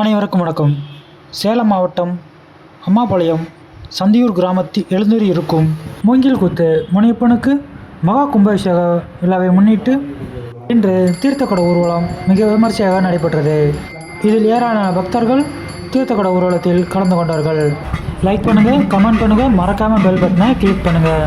அனைவருக்கும் வணக்கம். சேலம் மாவட்டம் அம்மாபாளையம் சந்தியூர் கிராமத்தில் எழுந்தூரி இருக்கும் மூங்கில் குத்து முனையப்பனுக்கு மகா கும்பாபிஷேக விழாவை முன்னிட்டு இன்று தீர்த்தக்கட ஊர்வலம் மிக விமர்சையாக நடைபெற்றது. இதில் ஏராளமான பக்தர்கள் தீர்த்தக்கட ஊர்வலத்தில் கலந்து கொண்டார்கள். லைக் பண்ணுங்கள் கமெண்ட் பண்ணுங்கள் மறக்காமல் பெல் பட்டனை கிளிக் பண்ணுங்கள்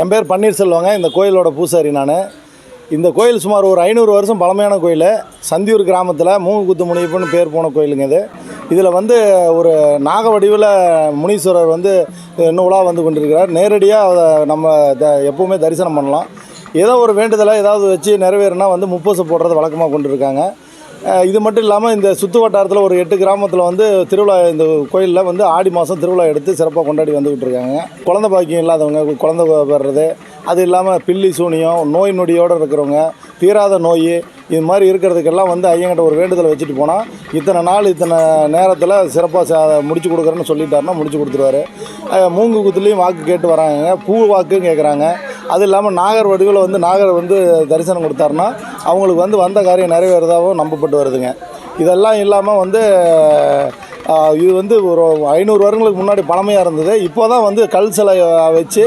என் பேர் பன்னீர்செல்வங்க இந்த கோயிலோட பூசாரி நான். இந்த கோயில் சுமார் ஒரு ஐநூறு வருஷம் பழமையான கோயில். சந்தியூர் கிராமத்தில் மூங்குத்து முனிப்புன்னு பேர் போன கோயிலுங்க இது. இதில் வந்து ஒரு நாக வடிவில் முனீஸ்வரர் வந்து இன்னும் உலா வந்து கொண்டிருக்கிறார். நேரடியாக அதை நம்ம த எப்போவுமே தரிசனம் பண்ணலாம். ஏதோ ஒரு வேண்டுதலை ஏதாவது வச்சு நிறைவேறினா வந்து முப்பூசை போடுறது வழக்கமாக கொண்டிருக்காங்க. இது மட்டும் இல்லாமல் இந்த சுற்று வட்டாரத்தில் ஒரு எட்டு கிராமத்தில் வந்து திருவிழா இந்த கோயிலில் வந்து ஆடி மாதம் திருவிழா எடுத்து சிறப்பாக கொண்டாடி வந்துக்கிட்டு இருக்காங்க. குழந்த பாக்கியம் இல்லாதவங்க குழந்தை பெறது அது இல்லாமல் பில்லி சூனியம் நோய் நொடியோடு இருக்கிறவங்க தீராத நோய் இது மாதிரி இருக்கிறதுக்கெல்லாம் வந்து ஐயங்கிட்ட ஒரு வேண்டுதலை வச்சுட்டு போனால் இத்தனை நாள் இத்தனை நேரத்தில் சிறப்பாக முடிச்சு கொடுக்குறேன்னு சொல்லிட்டாருன்னா முடிச்சு கொடுத்துருவாரு. மூங்கு குத்துலேயும் வாக்கு கேட்டு வராங்க பூ வாக்கும் கேட்குறாங்க அது இல்லாமல் நாகர் வடிவில் வந்து நாகர் வந்து தரிசனம் கொடுத்தாருன்னா அவங்களுக்கு வந்து வந்த காரியம் நிறைவேறதாகவும் நம்பப்பட்டு வருதுங்க. இதெல்லாம் இல்லாமல் வந்து இது வந்து ஒரு ஐநூறு வருடங்களுக்கு முன்னாடி பழமையாக இருந்தது. இப்போ தான் வந்து கல் சிலை வச்சு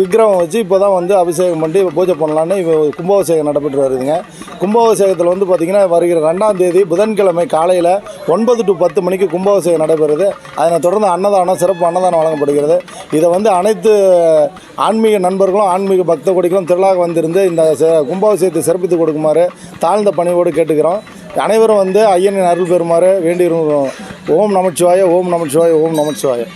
விக்கிரகம் வச்சு இப்போ தான் வந்து அபிஷேகம் பண்ணி பூஜை பண்ணலான்னு இப்போ கும்பாபிஷேகம் நடைபெற்று வருதுங்க. கும்பாபிஷேகத்தில் வந்து பார்த்திங்கன்னா வருகிற ரெண்டாம் தேதி புதன்கிழமை காலையில் ஒன்பது டு பத்து மணிக்கு கும்பாபிஷேகம் நடைபெறுது. அதனை தொடர்ந்து அன்னதானம் சிறப்பு அன்னதானம் வழங்கப்படுகிறது. இதை வந்து அனைத்து ஆன்மீக நண்பர்களும் ஆன்மீக பக்த கொடிகளும் திருவிழாக வந்திருந்து இந்த ச- கும்பாபிஷேகத்தை சிறப்பித்து கொடுக்குமாறு தாழ்ந்த பணிவோடு கேட்டுக்கிறோம். அனைவரும் வந்து ஐயனின் அருள் பெறுமாறு வேண்டியிருக்கிறோம். ஓம் நமச்சிவாய ஓம் நமச்சிவாய ஓம் நமச்சிவாய.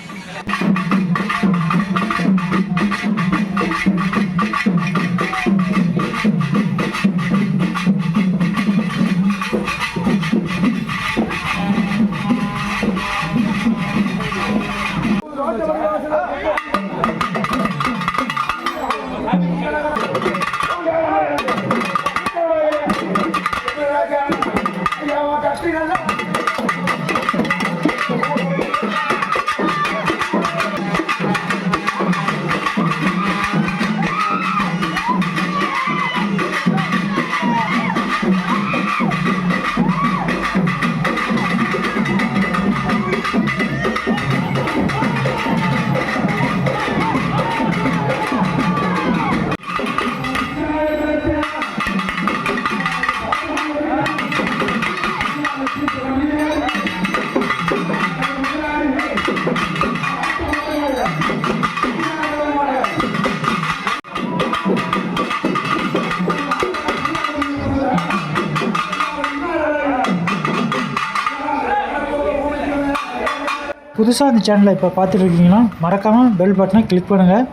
புதுசாக இந்த சேனலை இப்போ பார்த்துட்டு இருக்கீங்கன்னா மறக்காமல் பெல் பட்டனை கிளிக் பண்ணுங்கள்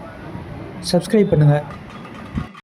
சப்ஸ்கிரைப் பண்ணுங்கள்